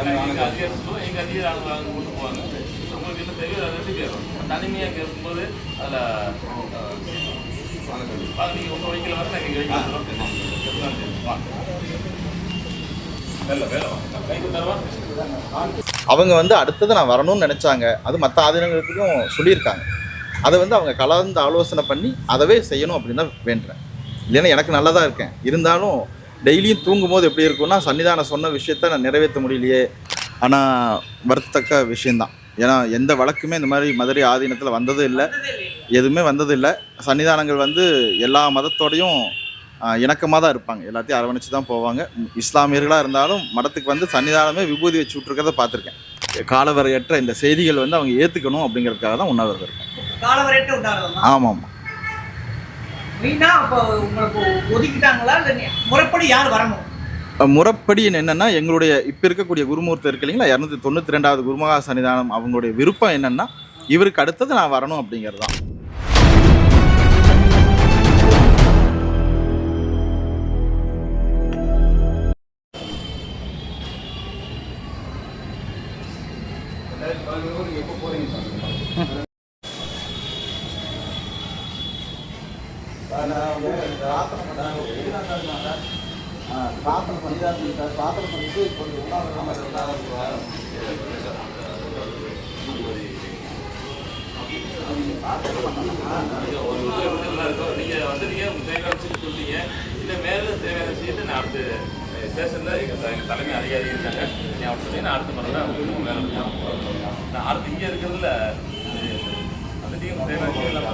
எங்கள் அதிகாரம் சொல்லுவோம் எங்கள் அதிகாரம் அவங்க கொண்டு போவாங்க. உங்களுக்கு என்ன அதை ரெண்டு பேரும் தனிமையாக இருக்கும்போது அதில் நீங்கள் உங்கள் வைக்கல வர நாங்கள் வைக்கலாம் அவங்க வந்து அடுத்தது நான் வரணும்னு நினச்சாங்க. அது மற்ற ஆதீனங்களுக்கும் சொல்லியிருக்காங்க. அதை வந்து அவங்க கலந்து ஆலோசனை பண்ணி அதவே செய்யணும் அப்படின்னு தான் வேண்டுறேன். இல்லைன்னா எனக்கு நல்லா தான் இருக்கேன். இருந்தாலும் டெய்லியும் தூங்கும்போது எப்படி இருக்கும்னா சன்னிதானம் சொன்ன விஷயத்த நான் நிறைவேற்ற முடியலையே. ஆனால் வருத்தத்தக்க விஷயந்தான் ஏன்னா எந்த வழக்குமே இந்த மாதிரி மதுரை ஆதீனத்தில் வந்ததும் இல்லை. எதுவுமே வந்தது இல்லை. சன்னிதானங்கள் வந்து எல்லா மதத்தோடையும் இணக்கமாக தான் இருப்பாங்க. எல்லாத்தையும் அரவணைச்சு தான் போவாங்க. இஸ்லாமியர்களாக இருந்தாலும் மடத்துக்கு வந்து சன்னிதானமே விபூதி வச்சு விட்ருக்கிறத பார்த்துருக்கேன். காலவரையற்ற இந்த செய்திகள் வந்து அவங்க ஏற்றுக்கணும் அப்படிங்கிறதுக்காக தான் உண்ணாவிரதம் உண்டாடுறதா ஆமாம் ஆமாம். வீணா அப்போ உங்களுக்கு ஒதுக்கிட்டாங்களா? இல்லை முறைப்படி யார் வரணும்? முறைப்படி என்னென்னா எங்களுடைய இப்போ இருக்கக்கூடிய குருமூர்த்தி இருக்கு இல்லைங்களா இரநூத்தி தொண்ணூற்றி ரெண்டாவது குருமகா சன்னிதானம் அவங்களுடைய விருப்பம் என்னென்னா இவருக்கு அடுத்தது நான் வரணும் அப்படிங்கிறது தான் தான் பண்ணிட்டு கொஞ்சம் ஒரு விஷயம் வந்து நல்லா நீங்கள் வந்துட்டீங்க உங்கள் தேவையான விஷயத்தை சொல்லிட்டீங்க இல்லை மேலும் தேவையான விஷயத்தை நான் அடுத்து ஸ்டேஷனில் எங்கள் எங்கள் தலைமை அதிகாரி இருக்காங்க நீ சொல்லி நான் அடுத்த முறை தான் உங்களுக்கு வேலை நான் அடுத்து இங்கே இருக்கிறதுல வந்துட்டீங்க தேவையான விஷயம் இல்லை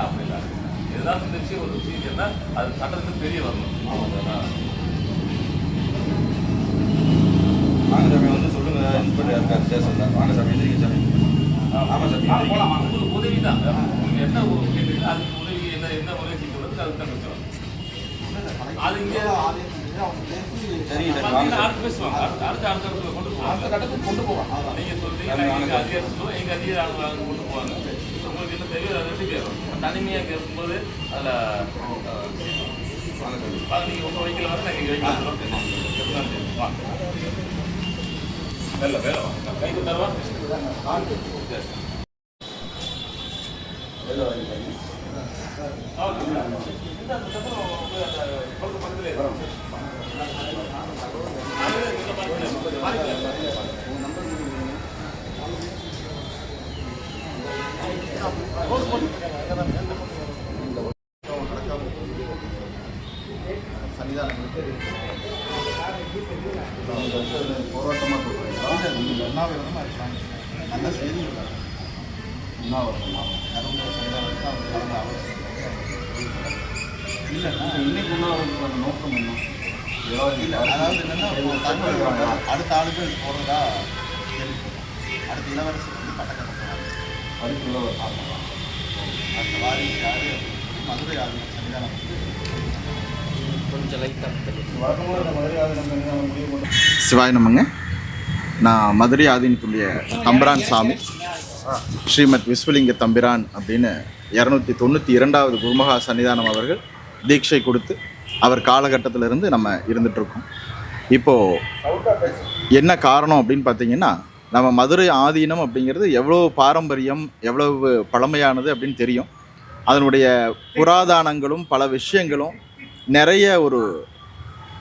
அப்படி இல்லை இதுதான் இந்த விஷயம் ஒரு விஷயம் என்ன அது சட்டத்துக்கு தெரிய வரணும். அவ்வளவுதான். வாங்க சாமி வந்து சொல்லுங்க இன்ஸ்பெக்டர் இருக்கார் ஸ்டேஷனில் வாங்க சாமி எந்திரிங்க சாமி ஆமாம் சாமி. உங்களுக்கு உதவி தான். உங்களுக்கு என்ன உதவி கேட்டீங்களோ அதுக்கு உதவி என்ன என்ன உதவி சொல்லுறது அதுக்கு தான் பேசுவோம் அது இங்கே வாங்க சாமி அடுத்து பேசுவாங்க. அடுத்து அடுத்த அடுத்த இடத்துல கொண்டு போவாங்க. கொண்டு போவாங்க. நீங்க சொல்றீங்க நான் எங்க அதிகாரம் சொல்லுவோம் எங்க அதிகாரம் அவங்க அவங்க கொண்டு போவாங்க. ரெண்டு பேரும் தனிமையாக இருக்கும்போது அதில் நீங்கள் உங்கள் வைக்கல வர நாங்கள் வைக்கலாம் வேலை வேலை. கைக்கு தரவா சன்னிதானங்களுக்கு போராட்டமாக கொடுக்குறீங்களா நல்ல செய்திகள் தான். உண்ணாவிரதமா சன்னிதானத்துக்கு அவங்க கலந்து அவசியம் இல்லைன்னா இன்னைக்கு உண்ணாவிரதத்தோட நோக்கம் என்ன இல்லை அதாவது என்னென்னா அடுத்த ஆளுக்கு போகிறதா கேள்விப்பட்டோம் அடுத்த இளவரசு வந்து பட்டக்கட்ட அடுத்த இளவரசர் ஆமாம் அடுத்த வாரிசு யார்? மதுரை ஆளுநர் சன்னிதானம் சிவாய் நமங்க. நான் மதுரை ஆதீனத்துடைய தம்பிரான் சாமி. ஸ்ரீமத் விஸ்வலிங்க தம்பிரான் அப்படின்னு இரநூத்தி தொண்ணூற்றி இரண்டாவது குருமகா சன்னிதானம் அவர்கள் தீட்சை கொடுத்து அவர் காலகட்டத்திலிருந்து நம்ம இருந்துகிட்ருக்கோம் இப்போது என்ன காரணம் அப்படின்னு பார்த்தீங்கன்னா நம்ம மதுரை ஆதீனம் அப்படிங்கிறது எவ்வளோ பாரம்பரியம் எவ்வளவு பழமையானது அப்படின்னு தெரியும். அதனுடைய புராதானங்களும் பல விஷயங்களும் நிறைய ஒரு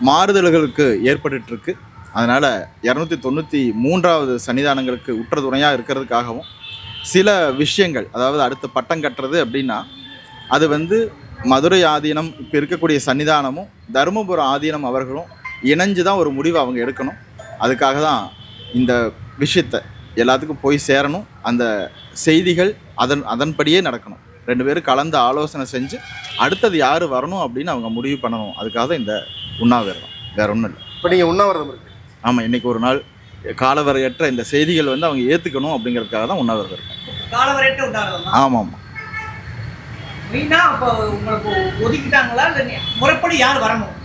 மாறுதல்களுக்கு ஏற்பட்டுருக்கு அதனால் இரநூத்தி தொண்ணூற்றி மூன்றாவது சன்னிதானங்களுக்கு உற்ற துணையாக இருக்கிறதுக்காகவும் சில விஷயங்கள் அதாவது அடுத்த பட்டம் கட்டுறது அப்படின்னா அது வந்து மதுரை ஆதீனம் இப்போ இருக்கக்கூடிய சன்னிதானமும் தருமபுரம் ஆதீனம் அவர்களும் இணைஞ்சு தான் ஒரு முடிவை அவங்க எடுக்கணும். அதுக்காக தான் இந்த விஷயத்தை எல்லாத்துக்கும் போய் சேரணும். அந்த செய்திகள் அதன் அதன்படியே நடக்கணும். ரெண்டு பேரும் கலந்து ஆலோசனை செஞ்சு அடுத்தது யார் வரணும் அப்படின்னு அவங்க முடிவு பண்ணணும். அதுக்காக தான் இந்த உண்ணாவிரதம். வேற ஒன்றும் இல்லை. இப்போ நீங்கள் உண்ணாவிரதம் இருக்கு. ஆமாம் இன்னைக்கு ஒரு நாள் காலவரையற்ற இந்த செய்திகள் வந்து அவங்க ஏற்றுக்கணும் அப்படிங்கிறதுக்காக தான் உண்ணாவிரதம் இருக்கும் ஆமாம் ஆமாம் மீனா அப்போ உங்களுக்கு ஒதுக்கிட்டாங்களா? இல்லை நீ- முறைப்படி யார் வரணும்?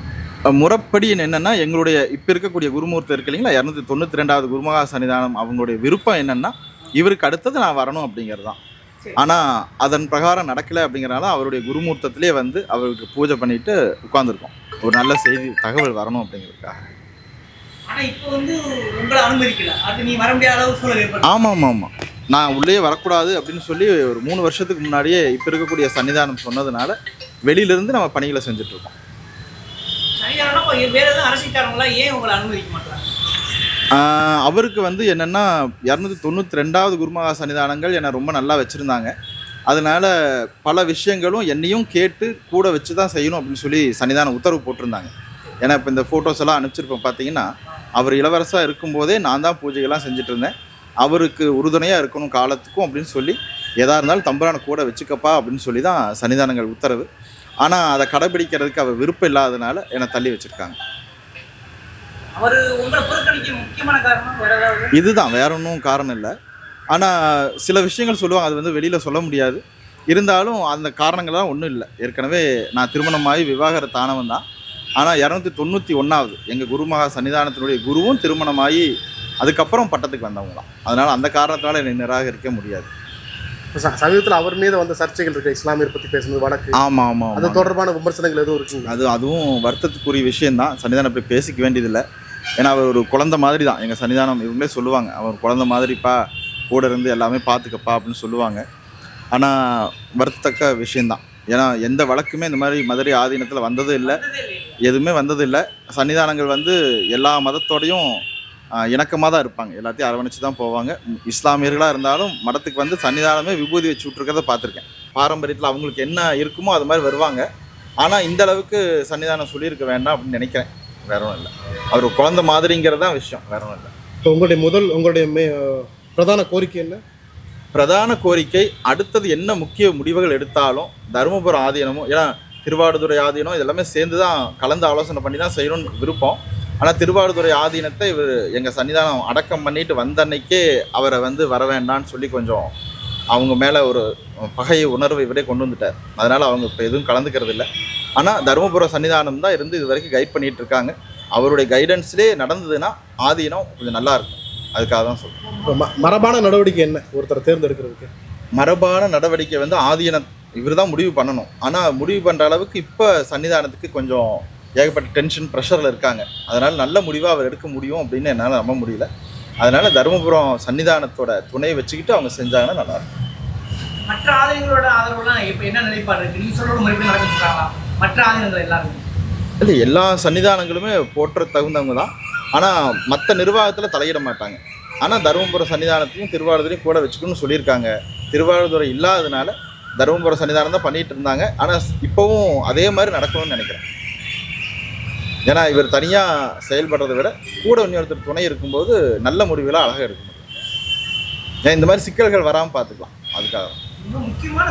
முறைப்படி என்னென்னா எங்களுடைய இப்போ இருக்கக்கூடிய குருமூர்த்தி இருக்கு இல்லைங்களா? இரநூத்தி தொண்ணூற்றி ரெண்டாவது குருமகா சன்னிதானம் அவங்களுடைய விருப்பம் என்னென்னா இவருக்கு அடுத்தது நான் வரணும் அப்படிங்கிறது தான். ஆனால் அதன் பிரகாரம் நடக்கலை அப்படிங்கிறனால அவருடைய குருமூர்த்தத்திலே வந்து அவருக்கு பூஜை பண்ணிட்டு உட்காந்துருக்கோம் ஒரு நல்ல செய்தி தகவல் வரணும் அப்படிங்கிறதுக்காக. ஆமாம் ஆமாம் ஆமாம் நான் உள்ளே வரக்கூடாது அப்படின்னு சொல்லி ஒரு மூணு வருஷத்துக்கு முன்னாடியே இப்போ இருக்கக்கூடிய சன்னிதானம் சொன்னதுனால வெளியிலேருந்து நம்ம பணிகளை செஞ்சுட்ருக்கோம் எதுவும் ஏன் உங்களை அனுமதிக்க மாட்டாங்க? அவருக்கு வந்து என்னென்னா இரநூத்தி தொண்ணூற்றி ரெண்டாவது குருமகா சன்னிதானங்கள் என்னை ரொம்ப நல்லா வச்சுருந்தாங்க. அதனால் பல விஷயங்களும் என்னையும் கேட்டு கூட வச்சு தான் செய்யணும் அப்படின்னு சொல்லி சன்னிதானம் உத்தரவு போட்டிருந்தாங்க. ஏன்னா இப்போ இந்த ஃபோட்டோஸ் எல்லாம் அனுப்பிச்சிருப்பேன் பார்த்தீங்கன்னா அவர் இளவரசாக இருக்கும்போதே நான் தான் பூஜைகள்லாம் செஞ்சுட்டு இருந்தேன். அவருக்கு உறுதுணையாக இருக்கணும் காலத்துக்கும் அப்படின்னு சொல்லி எதாக இருந்தாலும் தம்பரான கூட வச்சுக்கப்பா அப்படின்னு சொல்லி தான் சன்னிதானங்கள் உத்தரவு. ஆனால் அதை கடைபிடிக்கிறதுக்கு அவர் விருப்பம் இல்லாதனால என்னை தள்ளி வச்சுருக்காங்க. இதுதான் வேற ஒன்றும் காரணம் இல்லை. ஆனால் சில விஷயங்கள் சொல்லுவாங்க அது வந்து வெளியில் சொல்ல முடியாது. இருந்தாலும் அந்த காரணங்கள்லாம் ஒன்றும் இல்லை. ஏற்கனவே நான் திருமணமாகி விவாகரத்து ஆனவன் தான். ஆனால் இரநூத்தி தொண்ணூற்றி ஒன்றாவது எங்கள் குருமகா சன்னிதானத்தினுடைய குருவும் திருமணமாகி அதுக்கப்புறம் பட்டத்துக்கு வந்தவங்களாம். அதனால் அந்த காரணத்தினால என்னை நிராகரிக்க முடியாது. சமீபத்தில் அவர் மீது வந்த சர்ச்சைகள் இருக்கு இஸ்லாமியர் பத்தி பேசுனது வழக்கு. ஆமாம் ஆமாம் அது தொடர்பான விமர்சனங்கள் எதுவும் இருக்குங்க அது அதுவும் வருத்தத்துக்குரிய விஷயந்தான் சன்னிதானம் இப்படி பேசிக்க வேண்டியதில்லை. ஏன்னா அவர் ஒரு குழந்தை மாதிரி தான் எங்கள் சன்னிதானம் இவங்களே சொல்லுவாங்க. அவர் குழந்தை மாதிரிப்பா கூட இருந்து எல்லாமே பார்த்துக்கப்பா அப்படின்னு சொல்லுவாங்க. ஆனால் வருத்தத்தக்க விஷயந்தான் ஏன்னா எந்த வழக்குமே இந்த மாதிரி மதுரை ஆதீனத்தில் வந்ததும் இல்லை. வந்ததே இல்லை. எதுவுமே வந்ததில்லை சன்னிதானங்கள் வந்து எல்லா மதத்தோடையும் இணக்கமாக தான் இருப்பாங்க. எல்லாத்தையும் அரவணைச்சு தான் போவாங்க. இஸ்லாமியர்களாக இருந்தாலும் மதத்துக்கு வந்து சன்னிதானமே விபூதி வச்சு விட்ருக்கறத பார்த்துருக்கேன். பாரம்பரியத்தில் அவங்களுக்கு என்ன இருக்குமோ அது மாதிரி வருவாங்க. ஆனால் இந்த அளவுக்கு சன்னிதானம் சொல்லியிருக்க வேண்டாம் அப்படின்னு நினைக்கிறேன். வேற ஒன்றும் இல்லை. அவர் குழந்தை மாதிரிங்கிறது தான் விஷயம். வேற ஒன்றும் இல்லை. இப்போ உங்களுடைய முதல் உங்களுடைய மே பிரதான கோரிக்கை என்ன? பிரதான கோரிக்கை அடுத்தது என்ன முக்கிய முடிவுகள் எடுத்தாலும் தருமபுரம் ஆதீனமும் ஏன்னா திருவாடுதுறை ஆதீனம் இதெல்லாமே சேர்ந்து தான் கலந்து ஆலோசனை பண்ணி தான் செய்யணும்னு விருப்பம். ஆனால் திருவாடுதுறை ஆதீனத்தை இவர் எங்கள் சன்னிதானம் அடக்கம் பண்ணிட்டு வந்த அன்னைக்கே அவரை வந்து வர வேண்டாம்னு சொல்லி கொஞ்சம் அவங்க மேலே ஒரு பகை உணர்வை இவரே கொண்டு வந்துட்டார். அதனால் அவங்க இப்போ எதுவும் கலந்துக்கிறது இல்லை. ஆனால் தருமபுரம் சன்னிதானம் தான் இருந்து இது வரைக்கும் கைட் பண்ணிட்டு இருக்காங்க. அவருடைய கைடன்ஸ்லேயே நடந்ததுன்னா ஆதீனம் கொஞ்சம் நல்லா இருக்கும். அதுக்காக தான் சொல்கிறேன் மரபான நடவடிக்கை என்ன? ஒருத்தர் தேர்ந்தெடுக்கிறதுக்கு. மரபான நடவடிக்கை வந்து ஆதீன இவர் தான் முடிவு பண்ணணும். ஆனால் முடிவு பண்ணுற அளவுக்கு இப்போ சன்னிதானத்துக்கு கொஞ்சம் ஏகப்பட்ட டென்ஷன் ப்ரெஷரில் இருக்காங்க. அதனால் நல்ல முடிவாக அவர் எடுக்க முடியும் அப்படின்னு என்னால் நம்ப முடியல. அதனால் தருமபுரம் சன்னிதானத்தோட துணையை வச்சுக்கிட்டு அவங்க செஞ்சாங்கன்னா நல்லா இருக்கும். மற்ற ஆதீனங்களோட ஆதரவுலாம் இப்ப என்ன நிலைப்பாடு இருக்கு நீங்க சொல்ற முறைப்படி நடக்க சொல்றாங்களா மற்ற ஆதீனங்கள் எல்லாருமே. இல்லை எல்லா சன்னிதானங்களுமே போற்ற தகுந்தவங்க தான். ஆனால் மற்ற நிர்வாகத்தில் தலையிட மாட்டாங்க. ஆனால் தருமபுரம் சன்னிதானத்தையும் திருவாரூரையும் கூட வச்சுக்கணும்னு சொல்லியிருக்காங்க. திருவாரூரை இல்லாததுனால தருமபுரம் சன்னிதானம் தான் பண்ணிட்டு இருந்தாங்க. ஆனால் இப்போவும் அதே மாதிரி நடக்கணும்னு நினைக்கிறேன். ஏன்னா இவர் தனியாக செயல்படுறதை விட கூட இன்னொருத்தர் துணை இருக்கும்போது நல்ல முடிவுகளை அழகாக முடியும் ஏன் இந்த மாதிரி சிக்கல்கள் வராமல் பார்த்துக்கலாம். அதுக்காக. முக்கியமான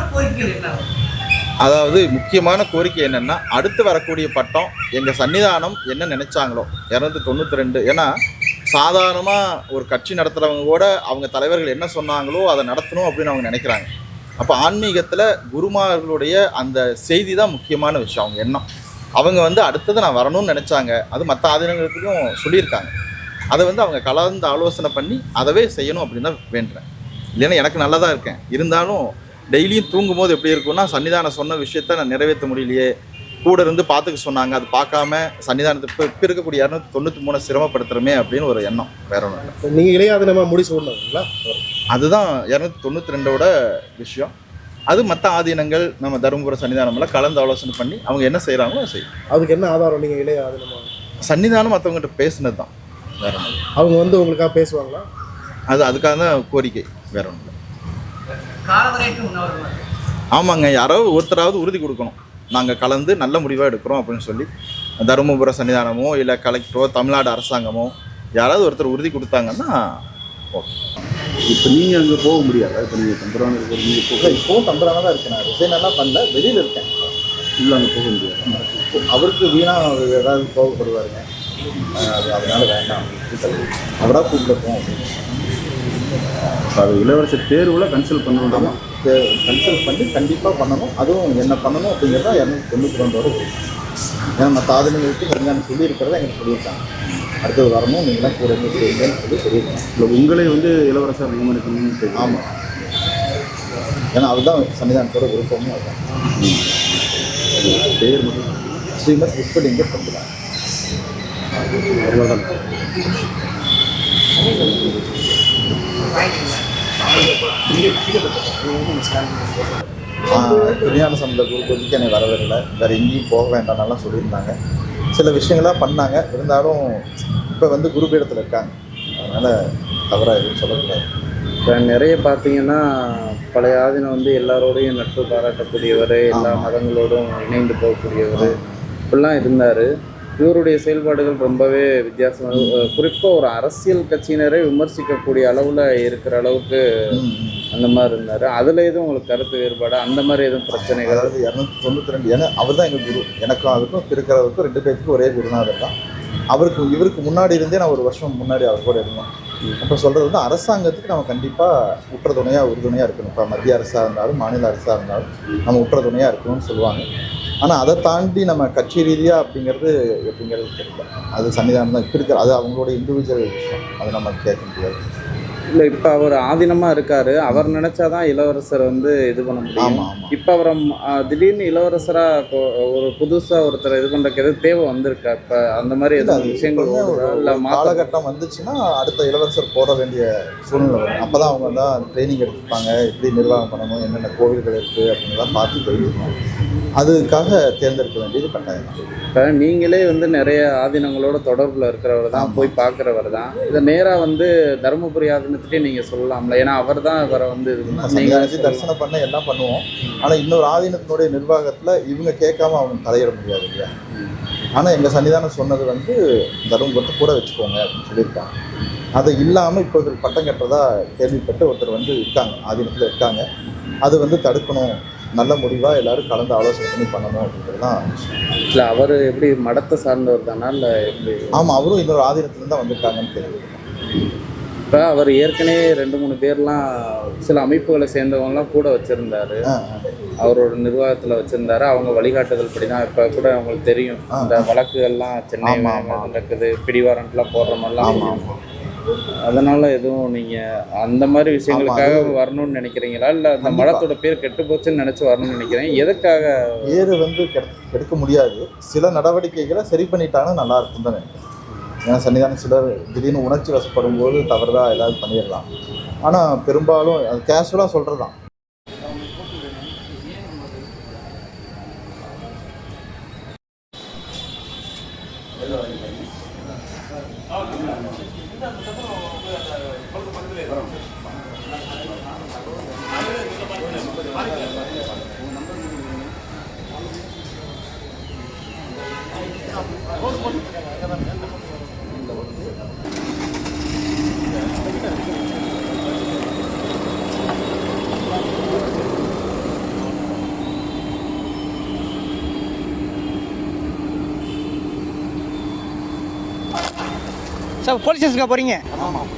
அதாவது முக்கியமான கோரிக்கை என்னென்னா அடுத்து வரக்கூடிய பட்டம் எங்கள் சன்னிதானம் என்ன நினைச்சாங்களோ இரநூத்தி தொண்ணூற்றி ரெண்டு. ஏன்னா சாதாரணமாக ஒரு கட்சி நடத்துகிறவங்க கூட அவங்க தலைவர்கள் என்ன சொன்னாங்களோ அதை நடத்தணும் அப்படின்னு அவங்க நினைக்கிறாங்க. அப்போ ஆன்மீகத்தில் குருமார்களுடைய அந்த செய்தி தான் முக்கியமான விஷயம் அவங்க எண்ணம். அவங்க வந்து அடுத்தது நான் வரணும்னு நினச்சாங்க. அது மற்ற ஆதீனங்களுக்கும் சொல்லியிருக்காங்க. அதை வந்து அவங்க கலந்து ஆலோசனை பண்ணி அதவே செய்யணும் அப்படின்னு தான் வேண்டுறேன். இல்லைன்னா எனக்கு நல்லா தான் இருக்கேன். இருந்தாலும் டெய்லியும் தூங்கும்போது எப்படி இருக்கும்னா சன்னிதானம் சொன்ன விஷயத்த நான் நிறைவேற்ற முடியலையே. கூட இருந்து பார்த்துக்க சொன்னாங்க. அது பார்க்காம சன்னிதானத்தை இப்போ இருக்கக்கூடிய இரநூத்தி தொண்ணூற்றி மூணு சிரமப்படுத்துகிறோமே அப்படின்னு ஒரு எண்ணம். வேற ஒன்றும் இல்லை. நீங்க இளையாதனமா முடி சூடணுங்களா அதுதான் இரநூத்தி தொண்ணூற்றி ரெண்டோட விஷயம். அது மற்ற ஆதீனங்கள் நம்ம தருமபுரம் சன்னிதானம்லாம் கலந்து ஆலோசனை பண்ணி அவங்க என்ன செய்கிறாங்களோ அதை செய்யும் அதுக்கு என்ன ஆதாரம் நீங்க இளையாதனமா சன்னிதானம் மற்றவங்ககிட்ட பேசுனது தான். வேற ஒன்றும். அவங்க வந்து உங்களுக்காக பேசுவாங்களா? அது அதுக்காக தான் கோரிக்கை. வேற ஒன்றும் ஆமாங்க யாரோ ஒருத்தராவது உறுதி கொடுக்கணும். நாங்கள் கலந்து நல்ல முடிவாக எடுக்கிறோம் அப்படின்னு சொல்லி தருமபுர சன்னிதானமோ இல்லை கலெக்டரோ தமிழ்நாடு அரசாங்கமோ யாராவது ஒருத்தர் உறுதி கொடுத்தாங்கன்னா இப்போ நீங்கள் அங்கே போக முடியாது? இப்போ நீங்கள் தம்புரான இருக்கிற நீங்கள் போக இப்போவும் தம்பரான தான் இருக்கேன் நான். ரிசைன் எல்லாம் பண்ணல வெளியில் இருக்கேன். இல்லை அங்கே போக முடியாது. இப்போ அவருக்கு வீணாக ஏதாவது கோவப்படுவாருங்க. அதனால வேண்டாம். அவராக அப்படின்னு அது இளவரசர் தேர்வில் கன்சல்ட் பண்ணணும் கன்சல்ட் பண்ணி கண்டிப்பாக பண்ணணும். அதுவும் என்ன பண்ணணும் அப்படிங்கிறத இரநூத்தி தொண்ணூற்றி ரெண்டோட ஏன்னா மற்ற ஆதரவுகளுக்கு சன்னிதானம் சொல்லியிருக்கிறத எங்களுக்கு சொல்லியிருக்காங்க. அடுத்தது வரணும். நீங்களாம் கூட இருந்து செய்யுங்கன்னு சொல்லி சொல்லியிருக்காங்க இல்லை உங்களை வந்து இளவரசர் தெரியும் ஆமாம் ஏன்னா அதுதான் சன்னிதானத்தோட விருப்பமும் அதுதான். பேர் மட்டும் ஸ்ரீமத் விஸ்வலிங்க தம்புரான் திருஞான சம்பந்த குரு பூஜைக்கு என்னை வரவில்லை வேறு எங்கேயும் போக வேண்டாம்னாலாம் சொல்லியிருந்தாங்க. சில விஷயங்களாக பண்ணாங்க. இருந்தாலும் இப்போ வந்து குருபீடத்தில் இருக்காங்க. அதனால் தவறாக எதுவும் சொல்லக்கூடாது. இப்போ நிறைய பார்த்தீங்கன்னா பழைய ஆதீனம் வந்து எல்லாரோடையும் நட்பு பாராட்டக்கூடியவர் எல்லா மதங்களோடும் இணைந்து போகக்கூடியவர் இப்படிலாம் இருந்தார். இவருடைய செயல்பாடுகள் ரொம்பவே வித்தியாசமாக குறிப்பாக ஒரு அரசியல் கட்சியினரை விமர்சிக்கக்கூடிய அளவில் இருக்கிற அளவுக்கு அந்த மாதிரி இருந்தார். அதில் எதுவும் உங்களுக்கு கருத்து வேறுபாடு? அந்த மாதிரி எதுவும் பிரச்சனைகள்? அதாவது இரநூத்தி தொண்ணூற்றி ரெண்டு ஏன்னா அவர் தான் எங்கள் குரு. எனக்கும் அதுக்கும் இருக்கிறவருக்கும் ரெண்டு பேருக்கும் ஒரே குருநாதர் தான். அவருக்கு இவருக்கு முன்னாடி இருந்தே நான் ஒரு வருஷம் முன்னாடி அவர் கூட இருந்தேன் அப்போ சொல்கிறது வந்து அரசாங்கத்துக்கு நம்ம கண்டிப்பாக உற்ற துணையாக உறுதுணையாக இருக்கணும். இப்போ மத்திய அரசாக இருந்தாலும் மாநில அரசாக இருந்தாலும் நம்ம உற்ற துணையாக இருக்கணும்னு சொல்லுவாங்க. ஆனால் அதை தாண்டி நம்ம கட்சி ரீதியாக அப்படிங்கிறது எப்படிங்கிறது தெரியல. அது சன்னிதானம் தான். இப்போ இருக்கிற அது அவங்களோட இண்டிவிஜுவல் விஷயம். அதை நம்ம கேட்க முடியாது. இல்லை இப்போ அவர் ஆதீனமாக இருக்கார். அவர் நினச்சாதான் இளவரசர் வந்து இது பண்ண முடியும். இப்போ அவரை திடீர்னு இளவரசராக இப்போ ஒரு புதுசாக ஒருத்தர் இது பண்ணுறக்கு எதுவும் தேவை வந்திருக்கா? இப்போ அந்த மாதிரி அது விஷயங்கள் இல்லை காலகட்டம் வந்துச்சுன்னா அடுத்த இளவரசர் போட வேண்டிய சூழ்நிலை வரும். அப்போ தான் அவங்க தான் ட்ரைனிங் எடுத்துப்பாங்க எப்படி நிர்வாகம் பண்ணணும்? என்னென்ன கோவில்கள் இருக்குது அப்படின்லாம் பார்த்து தெரிஞ்சுக்கணும். அதுக்காக தேர்ந்தெடுக்க வேண்டியது கட்டாயம். நீங்களே வந்து நிறைய ஆதீனங்களோட தொடர்பில் இருக்கிறவர் தான் போய் பார்க்குறவர் தான். இதை நேராக வந்து தருமபுரி ஆதீனத்துக்கே நீங்கள் சொல்லலாம்ல. ஏன்னா அவர் தான் இவரை வந்து இது தரிசனம் பண்ண எல்லாம் பண்ணுவோம். ஆனால் இன்னொரு ஆதீனத்தினுடைய நிர்வாகத்தில் இவங்க கேட்காம அவங்க தலையிட முடியாது இல்லையா? ஆனால் எங்கள் சன்னிதானம் சொன்னது வந்து தருமபுரத்தை கூட வச்சுக்கோங்க அப்படின்னு சொல்லியிருக்காங்க. அது இல்லாமல் இப்போ ஒருத்தர் பட்டம் கட்டுறதா கேள்விப்பட்டு ஒருத்தர் வந்து இருக்காங்க ஆதீனத்தில் இருக்காங்க. அது வந்து தடுக்கணும். நல்ல முடிவாக எல்லாரும் கலந்து ஆலோசனை பண்ணி பண்ணணும் அப்படின்றது தான் இல்லை அவர் எப்படி மடத்தை சார்ந்தவர் தானா? இல்லை எப்படி? ஆமாம் அவரும் இன்னொரு ஆதீனத்துலேருந்து தான் வந்திருக்காங்கன்னு தெரியுது. இப்போ அவர் ஏற்கனவே ரெண்டு மூணு பேர்லாம் சில அமைப்புகளை சேர்ந்தவங்கலாம் கூட வச்சுருந்தாரு. அவரோட நிர்வாகத்தில் வச்சுருந்தாரு. அவங்க வழிகாட்டுதல் படி தான் இப்போ கூட அவங்களுக்கு தெரியும். இந்த வழக்குகள்லாம் சென்னை. நடக்குது பிடிவாரண்ட்லாம் போடுற மாதிரிலாம் அதனால எதுவும் நீங்க அந்த மாதிரி விஷயங்களுக்காக வரணும்னு நினைக்கிறீங்களா? இல்ல அந்த. மடத்தோட பேர் கெட்டு போச்சுன்னு நினைச்சு வரணும்னு நினைக்கிறேன் எதுக்காக? பேர் வந்து கெடுக்க முடியாது. சில நடவடிக்கைகளை சரி பண்ணிட்டாங்கன்னா நல்லா இருக்கும் தான் நினைக்கிறேன். ஏன்னா சன்னிதானம் சிலர் திடீர்னு உணர்ச்சி வசப்படும் போது தவறுதா ஏதாவது பண்ணிடலாம். ஆனால் பெரும்பாலும் அது கேஷுவலாக சொல்கிறது தான் சார் போலீஸ் ஸ்டேஷனுக்கு போகிறீங்க ஆமாம்.